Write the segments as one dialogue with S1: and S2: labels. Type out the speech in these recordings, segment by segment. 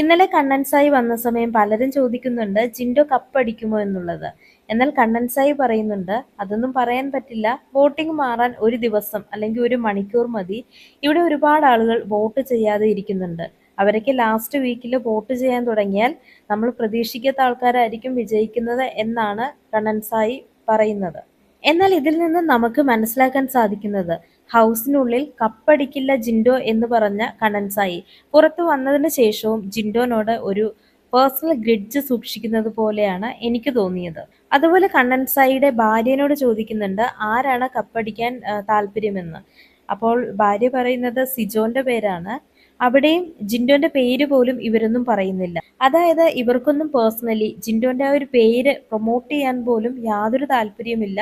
S1: ഇന്നലെ കണ്ണൻസായി വന്ന സമയം പലരും ചോദിക്കുന്നുണ്ട് ജിൻഡോ കപ്പടിക്കുമോ എന്നുള്ളത്? എന്നാൽ കണ്ണൻസായി പറയുന്നുണ്ട് അതൊന്നും പറയാൻ പറ്റില്ല. വോട്ടിംഗ് മാറാൻ ഒരു ദിവസം അല്ലെങ്കിൽ ഒരു മണിക്കൂർ മതി. ഇവിടെ ഒരുപാട് ആളുകൾ വോട്ട് ചെയ്യാതെ ഇരിക്കുന്നുണ്ട്. അവരൊക്കെ ലാസ്റ്റ് വീക്കിൽ വോട്ട് ചെയ്യാൻ തുടങ്ങിയാൽ നമ്മൾ പ്രതീക്ഷിക്കാത്ത ആൾക്കാരായിരിക്കും വിജയിക്കുന്നത് എന്നാണ് കണ്ണൻസായി പറയുന്നത്. എന്നാൽ ഇതിൽ നിന്ന് നമുക്ക് മനസ്സിലാക്കാൻ സാധിക്കുന്നത് ഹൗസിനുള്ളിൽ കപ്പടിക്കില്ല ജിൻഡോ എന്ന് പറഞ്ഞ കണ്ണൻസായി. പുറത്തു വന്നതിന് ശേഷവും ജിൻഡോനോട് ഒരു പേഴ്സണൽ ഗ്രിഡ്ജ് സൂക്ഷിക്കുന്നത് പോലെയാണ് എനിക്ക് തോന്നിയത്. അതുപോലെ കണ്ണൻസായിയുടെ ഭാര്യനോട് ചോദിക്കുന്നുണ്ട് ആരാണ് കപ്പടിക്കാൻ താല്പര്യമെന്ന്? അപ്പോൾ ഭാര്യ പറയുന്നത് സിജോന്റെ പേരാണ്. അവിടെയും ജിൻഡോന്റെ പേര് പോലും ഇവരൊന്നും പറയുന്നില്ല. അതായത് ഇവർക്കൊന്നും പേഴ്സണലി ജിൻഡോന്റെ ആ ഒരു പേര് പ്രൊമോട്ട് ചെയ്യാൻ പോലും യാതൊരു താല്പര്യമില്ല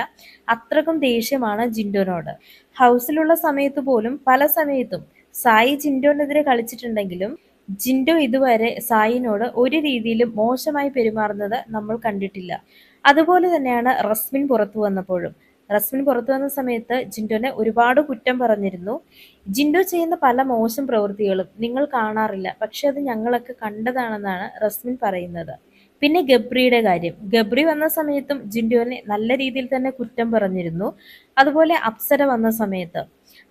S1: അത്രക്കും ദേഷ്യമാണ് ജിൻഡോനോട്. ഹൗസിലുള്ള സമയത്ത് പോലും പല സമയത്തും സായി ജിൻഡോനെതിരെ കളിച്ചിട്ടുണ്ടെങ്കിലും ജിൻഡോ ഇതുവരെ സായിനോട് ഒരു രീതിയിലും മോശമായി പെരുമാറുന്നത് നമ്മൾ കണ്ടിട്ടില്ല. അതുപോലെ തന്നെയാണ് റസ്മിൻ പുറത്തു വന്നപ്പോഴും. റസ്മിൻ പുറത്തു വന്ന സമയത്ത് ജിൻഡോനെ ഒരുപാട് കുറ്റം പറഞ്ഞിരുന്നു. ജിൻഡോ ചെയ്യുന്ന പല മോശം പ്രവൃത്തികളും നിങ്ങൾ കാണാറില്ല. പക്ഷെ അത് ഞങ്ങളൊക്കെ കണ്ടതാണെന്നാണ് റസ്മിൻ പറയുന്നത്. പിന്നെ ഗബ്രിയുടെ കാര്യം. ഗബ്രി വന്ന സമയത്തും ജിൻഡോനെ നല്ല രീതിയിൽ തന്നെ കുറ്റം പറഞ്ഞിരുന്നു. അതുപോലെ അപ്സര വന്ന സമയത്ത്.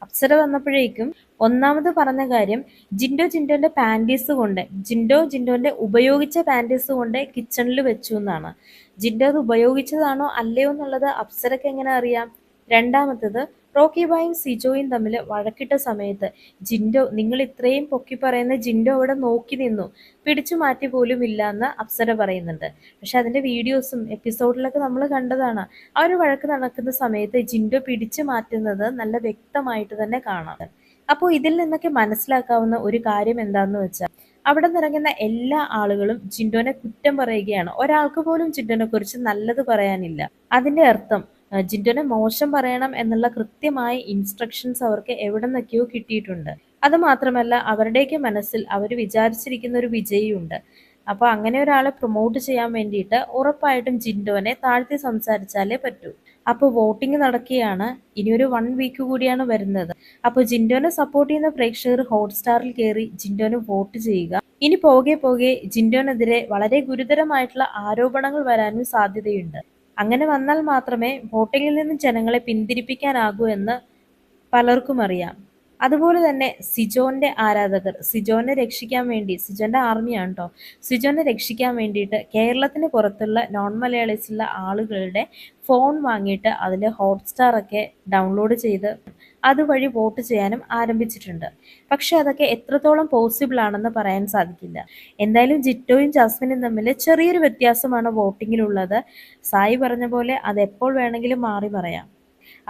S1: അപ്സര വന്നപ്പോഴേക്കും ഒന്നാമത് പറഞ്ഞ കാര്യം ജിൻഡോ ജിൻഡോന്റെ പാന്റീസ് കൊണ്ട് ജിൻഡോ ജിൻഡോന്റെ ഉപയോഗിച്ച പാന്റീസ് കൊണ്ട് കിച്ചണിൽ വെച്ചു എന്നാണ്. ജിൻഡോ അത് ഉപയോഗിച്ചതാണോ അല്ലയോ എന്നുള്ളത് അപ്സരക്ക് എങ്ങനെ അറിയാം? രണ്ടാമത്തത് റോക്കിബായും സിജോയും തമ്മിൽ വഴക്കിട്ട സമയത്ത് ജിൻഡോ നിങ്ങൾ ഇത്രയും പൊക്കി പറയുന്ന ജിൻഡോ അവിടെ നോക്കി നിന്നു. പിടിച്ചു മാറ്റി പോലും ഇല്ല എന്ന് അപ്സര പറയുന്നുണ്ട്. പക്ഷെ അതിന്റെ വീഡിയോസും എപ്പിസോഡിലൊക്കെ നമ്മൾ കണ്ടതാണ്. ആ ഒരു വഴക്ക് നടക്കുന്ന സമയത്ത് ജിൻഡോ പിടിച്ചു മാറ്റുന്നത് നല്ല വ്യക്തമായിട്ട് തന്നെ കാണാം. അപ്പോൾ ഇതിൽ നിന്നൊക്കെ മനസ്സിലാക്കാവുന്ന ഒരു കാര്യം എന്താണെന്ന് വെച്ചാൽ അവിടെ നിറങ്ങുന്ന എല്ലാ ആളുകളും ജിൻഡോനെ കുറ്റം പറയുകയാണ്. ഒരാൾക്ക് പോലും ജിൻഡോനെ കുറിച്ച് നല്ലത് പറയാനില്ല. അതിന്റെ അർത്ഥം ജിൻഡോനെ മോശം പറയണം എന്നുള്ള കൃത്യമായ ഇൻസ്ട്രക്ഷൻസ് അവർക്ക് എവിടെ നിന്നൊക്കെയോ കിട്ടിയിട്ടുണ്ട്. അത് മാത്രമല്ല അവരുടെയൊക്കെ മനസ്സിൽ അവർ വിചാരിച്ചിരിക്കുന്ന ഒരു വിജയിയുണ്ട്. അപ്പൊ അങ്ങനെ ഒരാളെ പ്രൊമോട്ട് ചെയ്യാൻ വേണ്ടിയിട്ട് ഉറപ്പായിട്ടും ജിൻഡോനെ താഴ്ത്തി സംസാരിച്ചാലേ പറ്റൂ. അപ്പോൾ വോട്ടിംഗ് നടക്കുകയാണ്. ഒരു വൺ വീക്ക് കൂടിയാണ് വരുന്നത്. അപ്പോൾ ജിൻഡോനെ സപ്പോർട്ട് ചെയ്യുന്ന പ്രേക്ഷകർ ഹോട്ട്സ്റ്റാറിൽ കയറി ജിൻഡോന് വോട്ട് ചെയ്യുക. ഇനി പോകെ പോകെ ജിൻഡോനെതിരെ വളരെ ഗുരുതരമായിട്ടുള്ള ആരോപണങ്ങൾ വരാനും സാധ്യതയുണ്ട്. അങ്ങനെ വന്നാൽ മാത്രമേ വോട്ടിങ്ങിൽ നിന്ന് ജനങ്ങളെ പിന്തിരിപ്പിക്കാനാകൂ എന്ന് പലർക്കും അറിയാം. അതുപോലെ തന്നെ സിജോന്റെ ആരാധകർ സിജോനെ രക്ഷിക്കാൻ വേണ്ടി സിജോന്റെ ആർമിയാണ് കേട്ടോ സിജോനെ രക്ഷിക്കാൻ വേണ്ടിയിട്ട് കേരളത്തിന് പുറത്തുള്ള നോൺ മലയാളീസിലുള്ള ആളുകളുടെ ഫോൺ വാങ്ങിയിട്ട് അതിൽ ഹോട്ട്സ്റ്റാർ ഒക്കെ ഡൗൺലോഡ് ചെയ്ത് അതുവഴി വോട്ട് ചെയ്യാനും ആരംഭിച്ചിട്ടുണ്ട്. പക്ഷെ അതൊക്കെ എത്രത്തോളം പോസിബിൾ ആണെന്ന് പറയാൻ സാധിക്കില്ല. എന്തായാലും ജിറ്റോയും ജാസ്മിനും തമ്മിൽ ചെറിയൊരു വ്യത്യാസമാണ് വോട്ടിങ്ങിലുള്ളത്. സായി പറഞ്ഞ പോലെ അത് എപ്പോൾ വേണമെങ്കിലും മാറി പറയാം.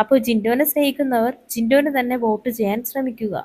S1: അപ്പോൾ ജിൻഡോനെ സ്നേഹിക്കുന്നവർ ജിൻഡോന് തന്നെ വോട്ട് ചെയ്യാൻ ശ്രമിക്കുക.